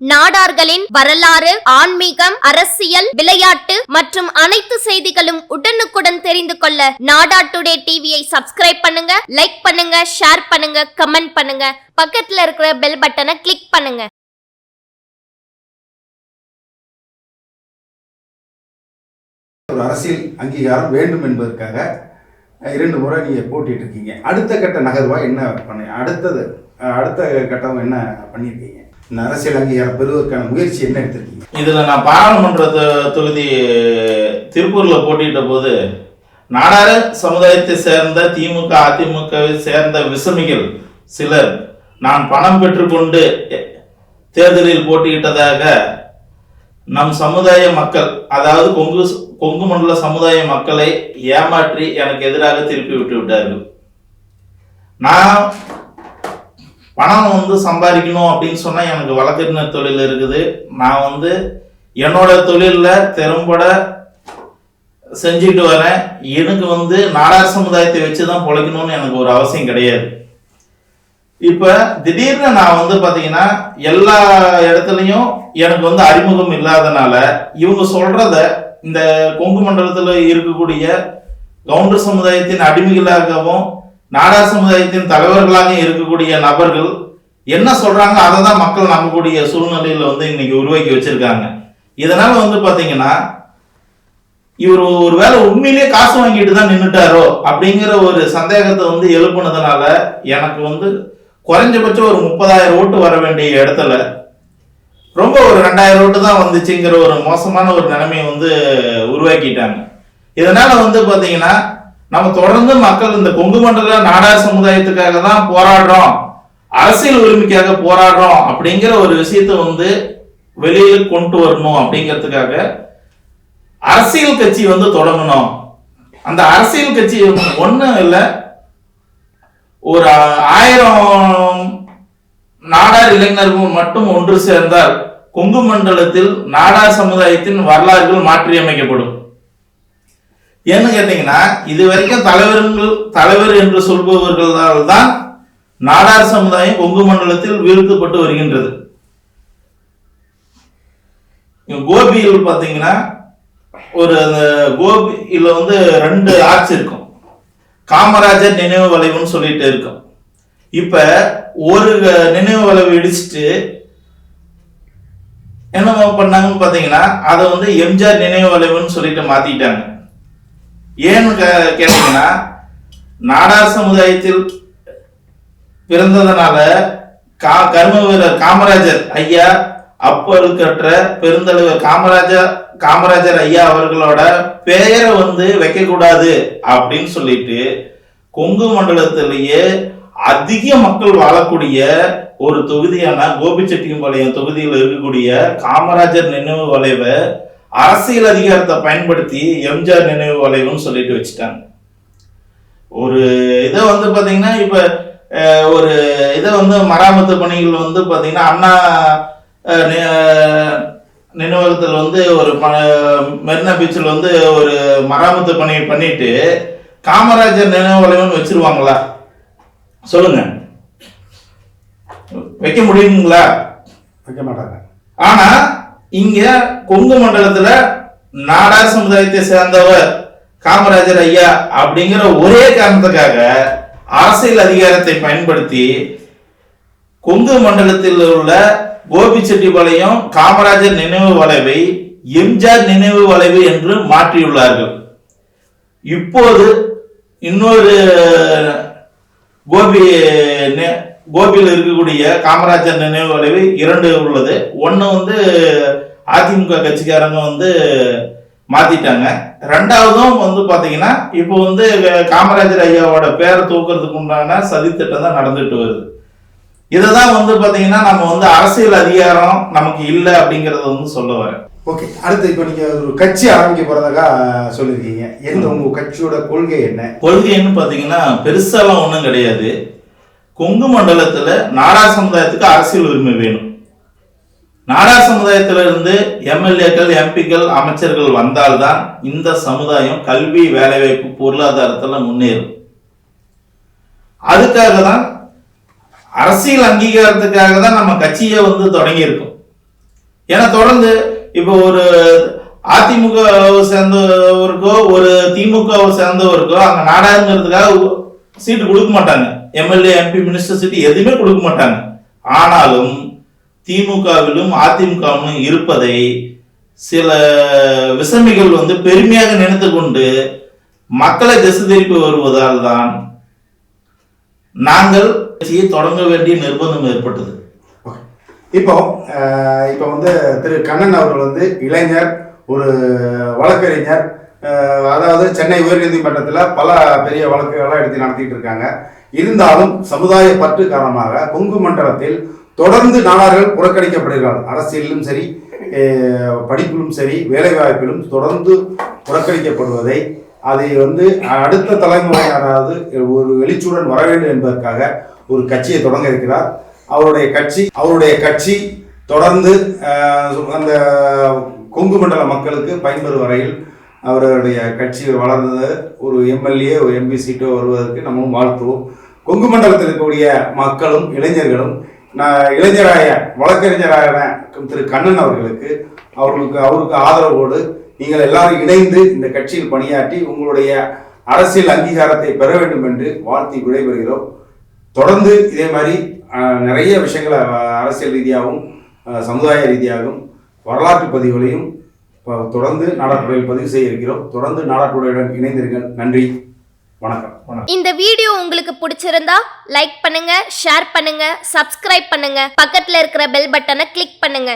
நாடார்களின் வரலாறு ஆன்மீகம் அரசியல் விளையாட்டு மற்றும் அனைத்து செய்திகளும் உடனுக்குடன் தெரிந்து கொள்ள நாடா டுடே டிவியை சப்ஸ்கிரைப் பண்ணுங்க லைக் பண்ணுங்க ஷேர் பண்ணுங்க கமெண்ட் பண்ணுங்க. பக்கத்துல இருக்கிற பெல் பட்டனை கிளிக் பண்ணுங்க. ஒரு அரசியல் அங்கீகாரம் வேண்டும் என்பதற்காக இரண்டு முறை நீங்கள் போட்டிட்டு இருக்கீங்க. அடுத்த கட்ட நகர்வா என்ன பண்ணி அடுத்தது அடுத்த கட்டம் என்ன பண்ணியிருக்கீங்க? இந்த அரசியல் அங்கீகாரம் பெறுவதற்கான முயற்சி என்ன எடுத்திருக்கீங்க? இதில் நான் பாராளுமன்ற தொ- தொகுதி திருப்பூரில் போட்டியிட்ட போது நாடார சமுதாயத்தை சேர்ந்த திமுக அதிமுகவை சேர்ந்த விசமிகள் சிலர் நான் பணம் பெற்றுக்கொண்டு தேர்தலில் போட்டியிட்டதாக நம் சமுதாய மக்கள் அதாவது கொங்கு கொங்கு மண்டல சமுதாய மக்களை ஏமாற்றி எனக்கு எதிராக திருப்பி விட்டு விட்டார்கள். நான் பணம் வந்து சம்பாதிக்கணும் அப்படின்னு சொன்னால் எனக்கு வழக்கறிஞர் தொழில் இருக்குது. நான் வந்து என்னோட தொழிலில் திறம்பட செஞ்சுட்டு வரேன். எனக்கு வந்து நாடார் சமுதாயத்தை வச்சு தான் பிழைக்கணும்னு எனக்கு ஒரு அவசியம் கிடையாது. இப்போ திடீர்னு நான் வந்து பார்த்தீங்கன்னா எல்லா இடத்துலையும் எனக்கு வந்து அறிமுகம் இல்லாதனால இவங்க சொல்கிறத இந்த கொங்கு மண்டலத்தில் இருக்கக்கூடிய கவுண்டர் சமுதாயத்தின் அடிமைகளாகவும் நாடார் சமுதாயத்தின் தலைவர்களாக இருக்கக்கூடிய நபர்கள் என்ன சொல்றாங்க அதை தான் மக்கள் நம்பக்கூடிய சூழ்நிலையில வந்து இன்னைக்கு உருவாக்கி வச்சிருக்காங்க. இதனால வந்து பாத்தீங்கன்னா இவர் ஒரு வேலை உண்மையிலேயே காசு வாங்கிட்டு தான் நின்றுட்டாரோ அப்படிங்கிற ஒரு சந்தேகத்தை வந்து எழுப்புனதுனால எனக்கு வந்து குறைஞ்சபட்சம் ஒரு முப்பதாயிரம் ஓட்டு வர வேண்டிய இடத்துல ரொம்ப ஒரு ரெண்டாயிரம் ஓட்டு தான் வந்துச்சுங்கிற ஒரு மோசமான ஒரு நிலைமையை வந்து உருவாக்கிட்டாங்க. இதனால வந்து பாத்தீங்கன்னா நம்ம தொடர்ந்து மக்கள் இந்த கொங்கு மண்டல நாடார் சமுதாயத்துக்காக தான் போராடுறோம். அரசியல் உரிமைக்காக போராடுறோம் அப்படிங்கிற ஒரு விஷயத்த வந்து வெளியில கொண்டு வரணும் அப்படிங்கிறதுக்காக அரசியல் கட்சி வந்து தொடங்கணும். அந்த அரசியல் கட்சி ஒன்றும் இல்லை. ஒரு ஆயிரம் நாடார் இளைஞர்கள் மட்டும் ஒன்று சேர்ந்தால் கொங்கு மண்டலத்தில் நாடார் சமுதாயத்தின் வரலாறுகள் மாற்றியமைக்கப்படும். ஏன்னு கேட்டீங்கன்னா இது வரைக்கும் தலைவர்கள் தலைவர் என்று சொல்பவர்களால் தான் நாடார் சமுதாயம் கொங்கு மண்டலத்தில் வீழ்த்தப்பட்டு வருகின்றது. கோபியில் பார்த்தீங்கன்னா ஒரு அந்த கோபியில் வந்து ரெண்டு ஆட்சி இருக்கும். காமராஜர் நினைவு வளைவுன்னு சொல்லிட்டு இருக்கும். இப்ப ஒரு நினைவு வளைவு இடிச்சிட்டு என்ன பண்ணாங்கன்னு பார்த்தீங்கன்னா அதை வந்து எம்ஜிஆர் நினைவு வளைவுன்னு சொல்லிட்டு மாத்திட்டாங்க ஏன்னு கே- கேட்டீங்கன்னா நாடார் சமுதாயத்தில் பிறந்ததுனால கா கர்ம வீரர் காமராஜர் ஐயா அப்பழுக்கற்ற பெருந்தலைவர் காமராஜர் காமராஜர் ஐயா அவர்களோட பெயரை வந்து வைக்கக்கூடாது அப்படின்னு சொல்லிட்டு கொங்கு மண்டலத்திலேயே அதிக மக்கள் வாழக்கூடிய ஒரு தொகுதியான கோபிச்செட்டியம்பாளையம் தொகுதியில் இருக்கக்கூடிய காமராஜர் நினைவு வளைவை அரசியல் அதிகாரத்தை பயன்படுத்தி எம்ஜிஆர் நினைவு வளைவுன்னு சொல்லிட்டு வச்சுட்டாங்க. ஒரு இதை வந்து பாத்தீங்கன்னா இப்ப ஒரு இதை வந்து மராமத்து பணிகள் வந்து பாத்தீங்கன்னா அண்ணா நினைவகத்தில் வந்து ஒரு ப மெரினா பீச்சில் வந்து ஒரு மராமத்து பணி பண்ணிட்டு காமராஜர் நினைவு வளைவுன்னு வச்சிருவாங்களா? சொல்லுங்க. வைக்க முடியுங்களா? வைக்க மாட்டாங்க. ஆனா இங்க கொங்கு மண்டலத்துல நாடார் சமுதாயத்தை சேர்ந்தவர் காமராஜர் ஐயா அப்படிங்கிற ஒரே காரணத்துக்காக அரசியல் அதிகாரத்தை பயன்படுத்தி கொங்கு மண்டலத்தில் உள்ள கோபிச்செட்டிபாளையம் காமராஜர் நினைவு வளைவை எம்ஜிஆர் நினைவு வளைவு என்று மாற்றியுள்ளார்கள். இப்போது இன்னொரு கோபி நெ- கோபியில் இருக்கக்கூடிய காமராஜர் நினைவு வளைவு இரண்டு உள்ளது. ஒன்று வந்து அதிமுக கட்சிக்காரங்க வந்து மாத்திட்டாங்க. ரெண்டாவதும் வந்து பாத்தீங்கன்னா இப்போ வந்து காமராஜர் ஐயாவோட பேரை தூக்குறதுக்கு உண்டான சதித்திட்டம் தான் நடந்துட்டு வருது. இதை தான் வந்து பாத்தீங்கன்னா நம்ம வந்து அரசியல் அதிகாரம் நமக்கு இல்லை அப்படிங்கறத வந்து சொல்ல வரேன். ஓகே அடுத்து இப்போ நீங்க ஒரு கட்சி ஆரம்பிக்க போறதாக சொல்லியிருக்கீங்க. எந்த உங்க கட்சியோட கொள்கை என்ன? கொள்கைன்னு பார்த்தீங்கன்னா பெருசாலாம் ஒன்றும் கிடையாது. கொங்கு மண்டலத்தில் நாடா சமுதாயத்துக்கு அரசியல் உரிமை வேணும். நாடா சமுதாயத்துல இருந்து எம்எல்ஏக்கள் எம்பிக்கள் அமைச்சர்கள் வந்தால்தான் இந்த சமுதாயம் கல்வி வேலைவாய்ப்பு பொருளாதாரத்தில் முன்னேறும். அதுக்காக தான் அரசியல் அங்கீகாரத்துக்காக தான் நம்ம கட்சியை வந்து தொடங்கியிருக்கோம். ஏன்னா தொடர்ந்து இப்போ ஒரு அதிமுக சேர்ந்தவருக்கோ ஒரு திமுகவை சேர்ந்தவருக்கோ அங்கே நாடாங்கிறதுக்காக சீட்டு கொடுக்க மாட்டாங்க. எம்எல்ஏ எம்பி மினிஸ்டர் சிட்டி எதுவுமே கொடுக்க மாட்டாங்க. ஆனாலும் திமுகவிலும் அதிமுகவிலும் இருப்பதை சில விசமிகள் வந்து பெருமையாக நினைத்து கொண்டு மக்களை திசை திருப்பி வருவதால் தான் நாங்கள் கட்சியை தொடங்க வேண்டிய நிர்பந்தம் ஏற்பட்டது. இப்போ இப்போ வந்து திரு கண்ணன் அவர்கள் வந்து இளைஞர் ஒரு வழக்கறிஞர் அதாவது சென்னை உயர்நீதிமன்றத்தில் பல பெரிய வழக்குகள்லாம் எடுத்து நடத்திட்டு இருக்காங்க. இருந்தாலும் சமுதாய பற்று காரணமாக கொங்கு மண்டலத்தில் தொடர்ந்து நாடார்கள் புறக்கணிக்கப்படுகிறார்கள். அரசியலிலும் சரி படிப்பிலும் சரி வேலைவாய்ப்பிலும் தொடர்ந்து புறக்கணிக்கப்படுவதை அதை வந்து அடுத்த தலைமுறையாராவது ஒரு வெளிச்சூடன் வர வேண்டும் என்பதற்காக ஒரு கட்சியை தொடங்க இருக்கிறார். அவருடைய கட்சி அவருடைய கட்சி தொடர்ந்து அந்த கொங்கு மண்டல மக்களுக்கு பயன்பெறும் வரையில் அவருடைய கட்சி வளர்ந்தது. ஒரு எம்எல்ஏ ஒரு எம்பி சீட்டோ வருவதற்கு நம்மளும் வாழ்த்துவோம். கொங்கு மண்டலத்தில் இருக்கக்கூடிய மக்களும் இளைஞர்களும் நான் இளைஞராய வழக்கறிஞரான திரு கண்ணன் அவர்களுக்கு அவர்களுக்கு அவருக்கு ஆதரவோடு நீங்கள் எல்லாரும் இணைந்து இந்த கட்சியில் பணியாற்றி உங்களுடைய அரசியல் அங்கீகாரத்தை பெற வேண்டும் என்று வாழ்த்தி விடைபெறுகிறோம். தொடர்ந்து இதே மாதிரி நிறைய விஷயங்களை அரசியல் ரீதியாகவும் சமுதாய ரீதியாகவும் வரலாற்று பதிவுகளையும் தொடர்ந்து நாடாட்டுடையில் பதிவு செய்ய இருக்கிறோம். தொடர்ந்து நாடாட்டுடையுடன் இணைந்திருங்கள். நன்றி. வணக்கம். இந்த வீடியோ உங்களுக்கு பிடிச்சிருந்தா லைக் பண்ணுங்க ஷேர் பண்ணுங்க சப்ஸ்கிரைப் பண்ணுங்க. பக்கத்துல இருக்கிற பெல் பட்டனை கிளிக் பண்ணுங்க.